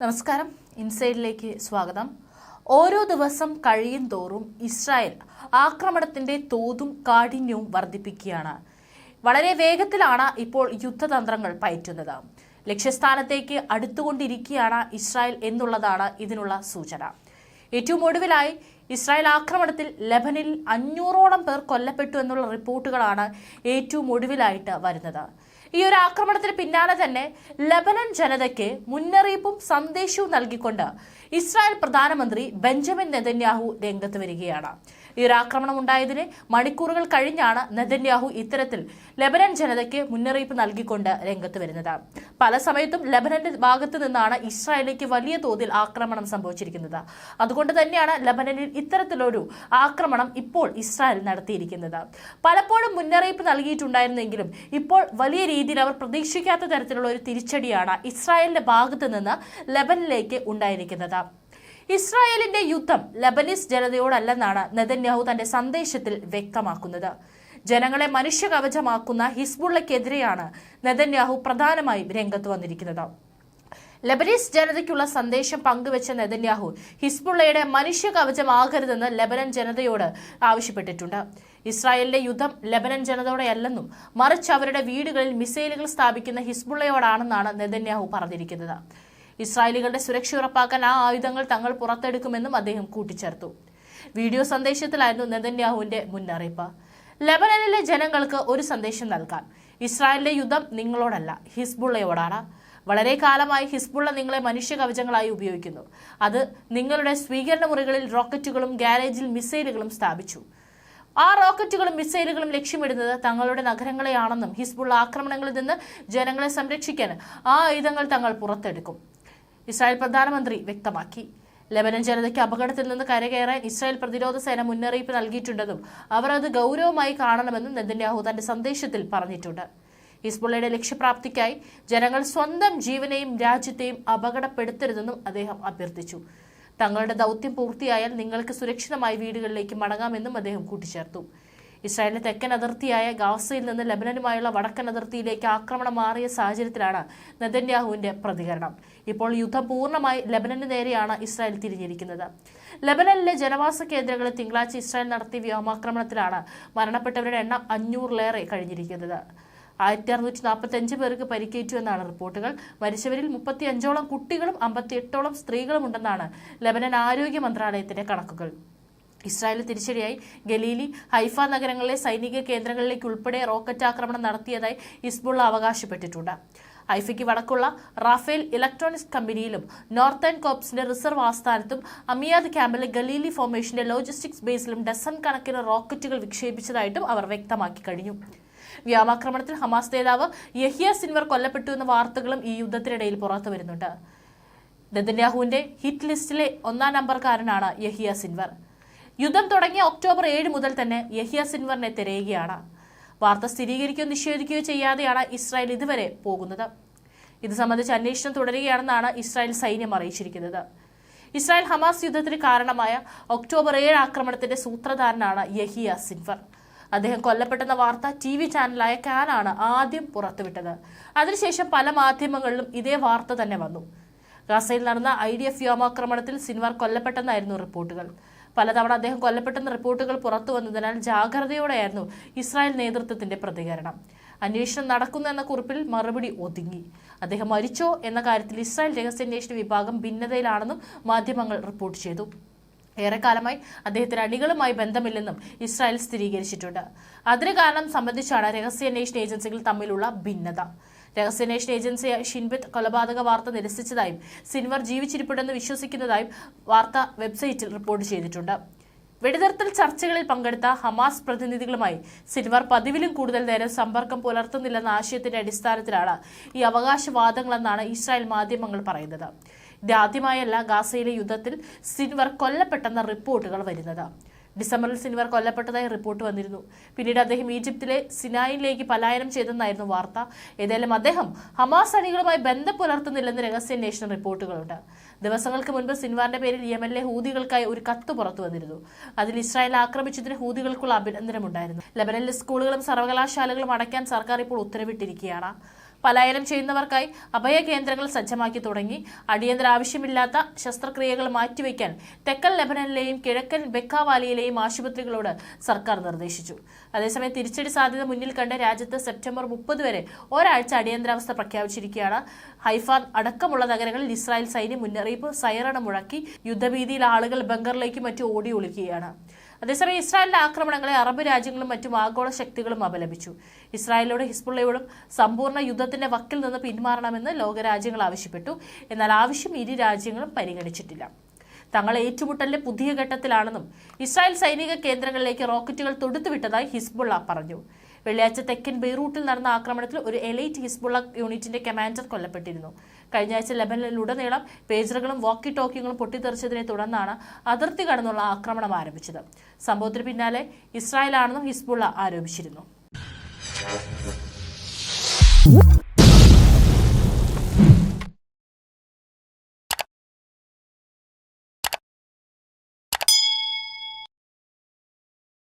നമസ്കാരം. ഇൻസൈഡിലേക്ക് സ്വാഗതം. ഓരോ ദിവസം കഴിയും തോറും ഇസ്രായേൽ ആക്രമണത്തിന്റെ തോതും കാഠിന്യവും വർദ്ധിപ്പിക്കുകയാണ്. വളരെ വേഗത്തിലാണ് ഇപ്പോൾ യുദ്ധതന്ത്രങ്ങൾ പയറ്റുന്നത്. ലക്ഷ്യസ്ഥാനത്തേക്ക് അടുത്തുകൊണ്ടിരിക്കുകയാണ് ഇസ്രായേൽ എന്നുള്ളതാണ് ഇതിനുള്ള സൂചന. ഏറ്റവും ഒടുവിലായി ഇസ്രായേൽ ആക്രമണത്തിൽ ലബനിൽ അഞ്ഞൂറോളം പേർ കൊല്ലപ്പെട്ടു എന്നുള്ള റിപ്പോർട്ടുകളാണ് ഏറ്റവും ഒടുവിലായിട്ട് വരുന്നത്. ഈ ഒരു ആക്രമണത്തിന് പിന്നാലെ തന്നെ ലബനൻ ജനതയ്ക്ക് മുന്നറിയിപ്പും സന്ദേശവും നൽകിക്കൊണ്ട് ഇസ്രായേൽ പ്രധാനമന്ത്രി ബെഞ്ചമിൻ നെതന്യാഹു രംഗത്ത് വരികയാണ്. ഈ ഒരു ആക്രമണം ഉണ്ടായതിന് മണിക്കൂറുകൾ കഴിഞ്ഞാണ് നെതന്യാഹു ഇത്തരത്തിൽ ലെബനൻ ജനതയ്ക്ക് മുന്നറിയിപ്പ് നൽകിക്കൊണ്ട് രംഗത്ത് വരുന്നത്. പല സമയത്തും ലബനന്റെ ഭാഗത്ത് നിന്നാണ് ഇസ്രായേലിലേക്ക് വലിയ തോതിൽ ആക്രമണം സംഭവിച്ചിരിക്കുന്നത്. അതുകൊണ്ട് തന്നെയാണ് ലബനനിൽ ഇത്തരത്തിലൊരു ആക്രമണം ഇപ്പോൾ ഇസ്രായേൽ നടത്തിയിരിക്കുന്നത്. പലപ്പോഴും മുന്നറിയിപ്പ് നൽകിയിട്ടുണ്ടായിരുന്നെങ്കിലും ഇപ്പോൾ വലിയ രീതിയിൽ അവർ പ്രതീക്ഷിക്കാത്ത തരത്തിലുള്ള ഒരു തിരിച്ചടിയാണ് ഇസ്രായേലിന്റെ ഭാഗത്ത് നിന്ന് ലബനിലേക്ക് ഉണ്ടായിരിക്കുന്നത്. ഇസ്രായേലിന്റെ യുദ്ധം ലബനീസ് ജനതയോടല്ലെന്നാണ് നെതന്യാഹു തന്റെ സന്ദേശത്തിൽ വ്യക്തമാക്കുന്നത്. ജനങ്ങളെ മനുഷ്യകവചമാക്കുന്ന ഹിസ്ബുള്ളക്കെതിരെയാണ് നെതന്യാഹു പ്രധാനമായും രംഗത്ത് വന്നിരിക്കുന്നത്. ലബനീസ് ജനതയ്ക്കുള്ള സന്ദേശം പങ്കുവെച്ച നെതന്യാഹു ഹിസ്ബുള്ളയുടെ മനുഷ്യ കവചമാകരുതെന്ന് ലബനൻ ജനതയോട് ആവശ്യപ്പെട്ടിട്ടുണ്ട്. ഇസ്രായേലിന്റെ യുദ്ധം ലബനൻ ജനതയോടെയല്ലെന്നും മറിച്ച് അവരുടെ വീടുകളിൽ മിസൈലുകൾ സ്ഥാപിക്കുന്ന ഹിസ്ബുള്ളയോടാണെന്നാണ് നെതന്യാഹു പറഞ്ഞിരിക്കുന്നത്. ഇസ്രായേലികളുടെ സുരക്ഷ ഉറപ്പാക്കാൻ ആ ആയുധങ്ങൾ തങ്ങൾ പുറത്തെടുക്കുമെന്നും അദ്ദേഹം കൂട്ടിച്ചേർത്തു. വീഡിയോ സന്ദേശത്തിലായിരുന്നു നെതന്യാഹുവിന്റെ മുന്നറിയിപ്പ്. ലെബനനിലെ ജനങ്ങൾക്ക് ഒരു സന്ദേശം നൽകാം. ഇസ്രായേലിന്റെ യുദ്ധം നിങ്ങളോടല്ല ഹിസ്ബുള്ളയോടാണ്. വളരെ കാലമായി ഹിസ്ബുള്ള നിങ്ങളെ മനുഷ്യ കവചങ്ങളായി ഉപയോഗിക്കുന്നു. അത് നിങ്ങളുടെ സ്വീകരണ മുറികളിൽ റോക്കറ്റുകളും ഗാരേജിൽ മിസൈലുകളും സ്ഥാപിച്ചു. ആ റോക്കറ്റുകളും മിസൈലുകളും ലക്ഷ്യമിടുന്നത് തങ്ങളുടെ നഗരങ്ങളെയാണെന്നും ഹിസ്ബുള്ള ആക്രമണങ്ങളിൽ നിന്ന് ജനങ്ങളെ സംരക്ഷിക്കാൻ ആ ആയുധങ്ങൾ തങ്ങൾ പുറത്തെടുക്കും. ഇസ്രായേൽ പ്രധാനമന്ത്രി വ്യക്തമാക്കി. ലബനൻ ജനതയ്ക്ക് അപകടത്തിൽ നിന്ന് കരകയറാൻ ഇസ്രായേൽ പ്രതിരോധ സേന മുന്നറിയിപ്പ് നൽകിയിട്ടുണ്ടെന്നും അവർ അത് ഗൗരവമായി കാണണമെന്നും നെതന്യാഹു തന്റെ സന്ദേശത്തിൽ പറഞ്ഞിട്ടുണ്ട്. ഹിസ്ബുള്ളയുടെ ലക്ഷ്യപ്രാപ്തിക്കായി ജനങ്ങൾ സ്വന്തം ജീവനെയും രാജ്യത്തെയും അപകടപ്പെടുത്തരുതെന്നും അദ്ദേഹം അഭ്യർത്ഥിച്ചു. തങ്ങളുടെ ദൗത്യം പൂർത്തിയായാൽ നിങ്ങൾക്ക് സുരക്ഷിതമായി വീടുകളിലേക്ക് മടങ്ങാമെന്നും അദ്ദേഹം കൂട്ടിച്ചേർത്തു. ഇസ്രായേലിന്റെ തെക്കൻ അതിർത്തിയായ ഗാസയിൽ നിന്ന് ലബനനുമായുള്ള വടക്കൻ അതിർത്തിയിലേക്ക് ആക്രമണം മാറിയ സാഹചര്യത്തിലാണ് നെതന്യാഹുവിന്റെ പ്രതികരണം. ഇപ്പോൾ യുദ്ധം പൂർണമായി ലബനന് നേരെയാണ് ഇസ്രായേൽ തിരിഞ്ഞിരിക്കുന്നത്. ലബനനിലെ ജനവാസ കേന്ദ്രങ്ങളിൽ തിങ്കളാഴ്ച ഇസ്രായേൽ നടത്തിയ വ്യോമാക്രമണത്തിലാണ് മരണപ്പെട്ടവരുടെ എണ്ണം അഞ്ഞൂറിലേറെ കഴിഞ്ഞിരിക്കുന്നത്. ആയിരത്തി അറുന്നൂറ്റി നാൽപ്പത്തി അഞ്ച് പേർക്ക് പരിക്കേറ്റു എന്നാണ് റിപ്പോർട്ടുകൾ. മരിച്ചവരിൽ മുപ്പത്തി അഞ്ചോളം കുട്ടികളും അമ്പത്തി എട്ടോളം സ്ത്രീകളും ഉണ്ടെന്നാണ് ലബനൻ ആരോഗ്യ മന്ത്രാലയത്തിന്റെ കണക്കുകൾ. ഇസ്രായേൽ തിരിച്ചടിയായി. ഗലീലി ഹൈഫ നഗരങ്ങളിലെ സൈനിക കേന്ദ്രങ്ങളിലേക്ക് ഉൾപ്പെടെ റോക്കറ്റ് ആക്രമണം നടത്തിയതായി ഇസ്ബുള്ള അവകാശപ്പെട്ടിട്ടുണ്ട്. ഹൈഫയ്ക്ക് വടക്കുള്ള റാഫേൽ ഇലക്ട്രോണിക്സ് കമ്പനിയിലും നോർത്തേൺ കോപ്സിന്റെ റിസർവ് ആസ്ഥാനത്തും അമിയാദ് ക്യാമ്പിലെ ഗലീലി ഫോർമേഷന്റെ ലോജിസ്റ്റിക്സ് ബേസിലും ഡസൺ കണക്കിന് റോക്കറ്റുകൾ വിക്ഷേപിച്ചതായിട്ടും അവർ വ്യക്തമാക്കി കഴിഞ്ഞു. വ്യോമാക്രമണത്തിൽ ഹമാസ് നേതാവ് യഹിയ സിൻവർ കൊല്ലപ്പെട്ടു എന്ന വാർത്തകളും ഈ യുദ്ധത്തിനിടയിൽ പുറത്തു വരുന്നുണ്ട്. നെതന്യാഹുവിന്റെ ഹിറ്റ് ലിസ്റ്റിലെ ഒന്നാം നമ്പർക്കാരനാണ് യഹിയ സിൻവർ. യുദ്ധം തുടങ്ങിയ ഒക്ടോബർ ഏഴ് മുതൽ തന്നെ യഹിയ സിൻവറിനെ തിരയുകയാണ്. വാർത്ത സ്ഥിരീകരിക്കുകയോ നിഷേധിക്കുകയോ ചെയ്യാതെയാണ് ഇസ്രായേൽ ഇതുവരെ പോകുന്നത്. ഇത് സംബന്ധിച്ച് അന്വേഷണം തുടരുകയാണെന്നാണ് ഇസ്രായേൽ സൈന്യം അറിയിച്ചിരിക്കുന്നത്. ഇസ്രായേൽ ഹമാസ് യുദ്ധത്തിന് കാരണമായ ഒക്ടോബർ ഏഴ് ആക്രമണത്തിന്റെ സൂത്രധാരനാണ് യഹിയ സിൻവർ. അദ്ദേഹം കൊല്ലപ്പെട്ടെന്ന വാർത്ത ടി വി ചാനലായ കാനാണ് ആദ്യം പുറത്തുവിട്ടത്. അതിനുശേഷം പല മാധ്യമങ്ങളിലും ഇതേ വാർത്ത തന്നെ വന്നു. ഗസയിൽ നടന്ന ഐ ഡി എഫ് വ്യോമാക്രമണത്തിൽ സിൻവർ കൊല്ലപ്പെട്ടെന്നായിരുന്നു റിപ്പോർട്ടുകൾ. പലതവണ അദ്ദേഹം കൊല്ലപ്പെട്ടെന്ന റിപ്പോർട്ടുകൾ പുറത്തു വന്നതിനാൽ ജാഗ്രതയോടെയായിരുന്നു ഇസ്രായേൽ നേതൃത്വത്തിന്റെ പ്രതികരണം. അന്വേഷണം നടക്കുന്നു എന്ന കുറിപ്പിൽ മറുപടി ഒതുങ്ങി. അദ്ദേഹം മരിച്ചോ എന്ന കാര്യത്തിൽ ഇസ്രായേൽ രഹസ്യാന്വേഷണ വിഭാഗം ഭിന്നതയിലാണെന്നും മാധ്യമങ്ങൾ റിപ്പോർട്ട് ചെയ്തു. ഏറെക്കാലമായി അദ്ദേഹത്തിന് അണികളുമായി ബന്ധമില്ലെന്നും ഇസ്രായേൽ സ്ഥിരീകരിച്ചിട്ടുണ്ട്. അതിന് കാരണം സംബന്ധിച്ചാണ് രഹസ്യാന്വേഷണ ഏജൻസികൾ തമ്മിലുള്ള ഭിന്നത. രഹസ്യാന്വേഷണ ഏജൻസി ഷിൻബിത്ത് കൊലപാതക വാർത്ത നിരസിച്ചതായും സിൻവർ ജീവിച്ചിരിപ്പുണ്ടെന്ന് വിശ്വസിക്കുന്നതായും വാർത്ത വെബ്സൈറ്റിൽ റിപ്പോർട്ട് ചെയ്തിട്ടുണ്ട്. വെടിനിർത്തൽ ചർച്ചകളിൽ പങ്കെടുത്ത ഹമാസ് പ്രതിനിധികളുമായി സിൻവർ പതിവിലും കൂടുതൽ നേരം സമ്പർക്കം പുലർത്തുന്നില്ലെന്ന ആശയത്തിന്റെ അടിസ്ഥാനത്തിലാണ് ഈ അവകാശവാദങ്ങളെന്നാണ് ഇസ്രായേൽ മാധ്യമങ്ങൾ പറയുന്നത്. ഇതാദ്യമായല്ല ഗാസയിലെ യുദ്ധത്തിൽ സിൻവർ കൊല്ലപ്പെട്ടെന്ന റിപ്പോർട്ടുകൾ വരുന്നത്. ഡിസംബറിൽ സിൻവർ കൊല്ലപ്പെട്ടതായി റിപ്പോർട്ട് വന്നിരുന്നു. പിന്നീട് അദ്ദേഹം ഈജിപ്തിലെ സിനായിലേക്ക് പലായനം ചെയ്തെന്നായിരുന്നു വാർത്ത. ഏതായാലും അദ്ദേഹം ഹമാസ് അണികളുമായി ബന്ധം പുലർത്തുന്നില്ലെന്ന് രഹസ്യാന്വേഷണ റിപ്പോർട്ടുകളുണ്ട്. ദിവസങ്ങൾക്ക് മുൻപ് സിൻവാറിന്റെ പേരിൽ യമനിലെ ഹൂതികൾക്കായി ഒരു കത്ത് പുറത്തു വന്നിരുന്നു. അതിൽ ഇസ്രായേൽ ആക്രമിച്ചതിന് ഹൂതികൾക്കുള്ള അഭിനന്ദനമുണ്ടായിരുന്നു. ലബനനിലെ സ്കൂളുകളും സർവകലാശാലകളും അടയ്ക്കാൻ സർക്കാർ ഇപ്പോൾ ഉത്തരവിട്ടിരിക്കുകയാണ്. പലായനം ചെയ്യുന്നവർക്കായി അഭയ കേന്ദ്രങ്ങൾ സജ്ജമാക്കി തുടങ്ങി. അടിയന്തര ആവശ്യമില്ലാത്ത ശസ്ത്രക്രിയകൾ മാറ്റിവെക്കാൻ തെക്കൻ ലെബനനിലെയും കിഴക്കൻ ബെക്കാവാലിയിലെയും ആശുപത്രികളോട് സർക്കാർ നിർദ്ദേശിച്ചു. അതേസമയം തിരിച്ചടി സാധ്യത മുന്നിൽ കണ്ട് രാജ്യത്ത് സെപ്റ്റംബർ മുപ്പത് വരെ ഒരാഴ്ച അടിയന്തരാവസ്ഥ പ്രഖ്യാപിച്ചിരിക്കുകയാണ്. ഹൈഫ അടക്കമുള്ള നഗരങ്ങളിൽ ഇസ്രായേൽ സൈന്യം മുന്നറിയിപ്പ് സൈറണ മുഴക്കി. യുദ്ധഭീതിയിൽ ആളുകൾ ബംഗറിലേക്കും മറ്റും ഓടി ഒളിക്കുകയാണ്. അതേസമയം ഇസ്രായേലിന്റെ ആക്രമണങ്ങളെ അറബ് രാജ്യങ്ങളും മറ്റും ആഗോള ശക്തികളും അപലപിച്ചു. ഇസ്രായേലോട് ഹിസ്ബുള്ളയോടും സമ്പൂർണ യുദ്ധത്തിന്റെ വക്കിൽ നിന്ന് പിന്മാറണമെന്ന് ലോകരാജ്യങ്ങൾ ആവശ്യപ്പെട്ടു. എന്നാൽ ആവശ്യം ഇരു രാജ്യങ്ങളും പരിഗണിച്ചിട്ടില്ല. തങ്ങൾ ഏറ്റുമുട്ടലിന്റെ പുതിയ ഘട്ടത്തിലാണെന്നും ഇസ്രായേൽ സൈനിക കേന്ദ്രങ്ങളിലേക്ക് റോക്കറ്റുകൾ തൊടുത്തുവിട്ടതായി ഹിസ്ബുള്ള പറഞ്ഞു. വെള്ളിയാഴ്ച തെക്കൻ ബെയ്റൂട്ടിൽ നടന്ന ആക്രമണത്തിൽ ഒരു എലൈറ്റ് ഹിസ്ബുള്ള യൂണിറ്റിന്റെ കമാൻഡർ കൊല്ലപ്പെട്ടിരുന്നു. കഴിഞ്ഞ ആഴ്ച ലെബനനിലുടനീളം പേജറുകളും വാക്കി ടോക്കികളും പൊട്ടിത്തെറിച്ചതിനെ തുടർന്നാണ് അതിർത്തി കടന്നുള്ള ആക്രമണം ആരംഭിച്ചത്. സംഭവത്തിന് പിന്നാലെ ഇസ്രായേലാണെന്നും ഹിസ്ബുള്ള ആരോപിച്ചിരുന്നു.